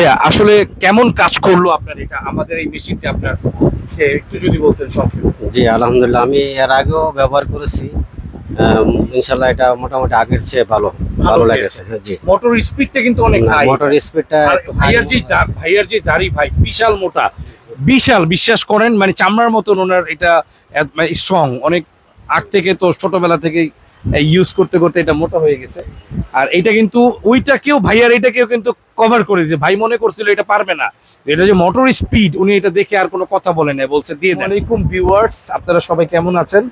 ভাইয়া আসলে কেমন কাজ করল আপনার এটা? আমাদের এই মেশিনটা আপনার একটু যদি বলতেন সংক্ষেপে। জি আলহামদুলিল্লাহ আমি এর আগেও ব্যবহার করেছি। ইনশাল্লাহ এটা মোটামুটি আগের চেয়ে ভালো ভালো লেগেছে হ্যাঁ, জি। মোটর স্পিডটা কিন্তু অনেক হাই মোটর স্পিডটা ভাইয়ার যে দা- ভাইয়ার যে দাড়ি ভাই বিশাল মোটা। বিশাল বিশ্বাস করেন মানে চামড়ার মতন ওনার এটা স্ট্রং অনেক আগ থেকে তো ছোটবেলা থেকে ইউজ করতে করতে এটা মোটা হয়ে গেছে। আর এটা কিন্তু ওইটাকেও ভাইয়ার এটাকেও কিন্তু কভার করেছে ভাই মনে করছিল এটা পারবে না। এটা যে মোটর স্পিড উনি এটা দেখে আর কোনো কথা বলে না বলছে দিয়ে দেন। আলাইকুম ভিউয়ার্স আপনারা সবাই কেমন আছেন?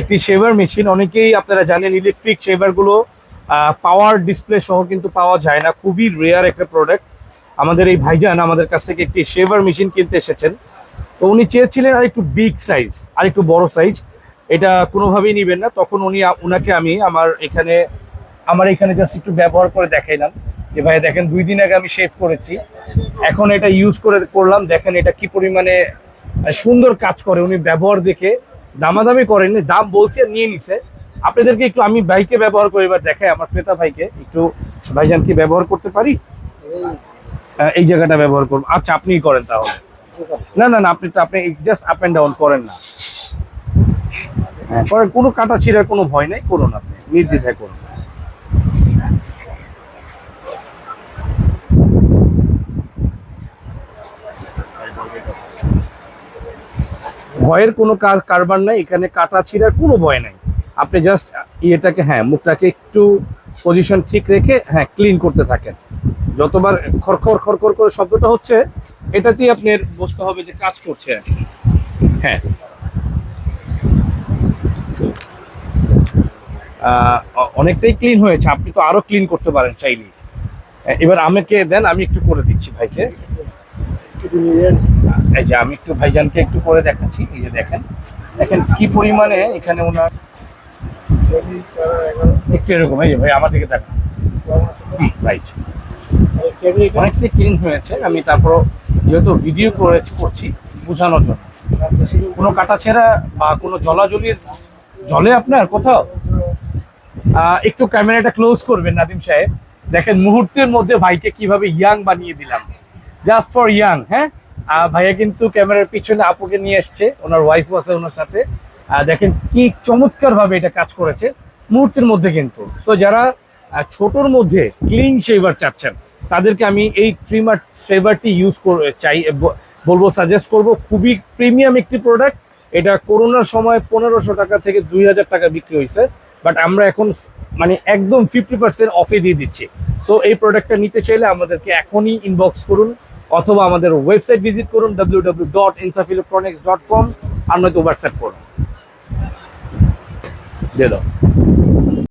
একটি শেভার মেশিন অনেকেই আপনারা জানেন ইলেকট্রিক শেভারগুলো পাওয়ার ডিসপ্লে সহ কিন্তু পাওয়া যায় না। খুবই রেয়ার একটা প্রোডাক্ট আমাদের এই ভাইজান আমাদের কাছ থেকে একটি শেভার মেশিন কিনতে এসেছেন। তো উনি চেয়েছিলেন আর একটু বিগ সাইজ আর একটু বড় সাইজ এটা কোনোভাবেই নিবেন না। তখন উনি ওনাকে আমি আমার এখানে আমার এখানে জাস্ট একটু ব্যবহার করে দেখাইলাম যে ভাই দেখেন, দুই দিন আগে আমি শেভ করেছি। এখন এটা ইউজ করে করলাম। দেখেন এটা কি পরিমাণে সুন্দর কাজ করে। উনি ব্যবহার দেখে দামাদামি করেননি দাম বলছে আর নিয়ে নিছে। আপনাদেরকে একটু আমি ভাইকে ব্যবহার করে এবার দেখাই, আমার ক্রেতা ভাইকে। একটু ভাইজান কি ব্যবহার করতে পারি? এই জায়গাটা ব্যবহার করব। আচ্ছা আপনিই করেন তাহলে। না না না, আপনি তো আপনি জাস্ট আপ অ্যান্ড ডাউন করেন না। হ্যাঁ করেন কোনো কাটা ছিঁড়ার কোনো ভয় নেই, করুন আপনি, নির্দ্বিধায় করুন। ভয়ের কোনো কাজ কারবার নাই, এখানে কাটা ছিঁড়ার কোনো ভয় নাই। আপনি জাস্ট ইয়েটাকে হ্যাঁ মুখটাকে একটু পজিশন ঠিক রেখে হ্যাঁ ক্লিন করতে থাকেন। যতবার খড়খড় খড়খড় করে শব্দটা হচ্ছে, এটাতেই আপনার বুঝতে হবে যে কাজ করছে। হ্যাঁ অনেকটাই ক্লিন হয়েছে। আপনি তো আরও ক্লিন করতে পারেন চাইলে এবার আমাকে দেন, আমি একটু করে দিচ্ছি ভাইকে। এই যে আমি একটু ভাইজানকে একটু করে দেখাচ্ছি, এই যে দেখেন। দেখেন কি পরিমাণে এখানে ওনার একটু এরকম, এই যে ভাই, আমার দিকে দেখেন। অনেকটাই ক্লিন হয়েছে। আমি তারপর যেহেতু ভিডিও করে করছি বোঝানোর জন্য। কোনো কাটা ছেঁড়া বা কোনো জলাজলির জলে আপনার কোথাও? একটু ক্যামেরাটা ক্লোজ করবেন নাদিম সাহেব। দেখেন মুহূর্তের মধ্যে ভাইকে কীভাবে ইয়াং বানিয়ে দিলাম। জাস্ট ফর ইয়াং হ্যাঁ? ভাইয়া কিন্তু ক্যামেরার পিছনে আপুকে নিয়ে এসছে। ওনার ওয়াইফও আছে ওনার সাথে। দেখেন কি চমৎকার ভাবে এটা কাজ করেছে মুহূর্তের মধ্যে কিন্তু। সো যারা ছোটর মধ্যে ক্লিন শেভার চাচ্ছেন, তাদেরকে আমি এই ট্রিমার শেভারটি ইউজ চাই বলব সাজেস্ট করব। খুবই প্রিমিয়াম একটি প্রোডাক্ট এটা করোনার সময় পনেরোশো টাকা থেকে দুই হাজার টাকা বিক্রি হয়েছে। বাট আমরা এখন মানে একদম ফিফটি পার্সেন্ট অফে দিয়ে দিচ্ছি। সো এই প্রোডাক্টটা নিতে চাইলে আমাদেরকে এখনই ইনবক্স করুন, অথবা আমাদের ওয়েবসাইট ভিজিট করুন W W dot Insaf electronics dot com আর নয়তো হোয়াটসঅ্যাপ করুন। দিয়ে দাও।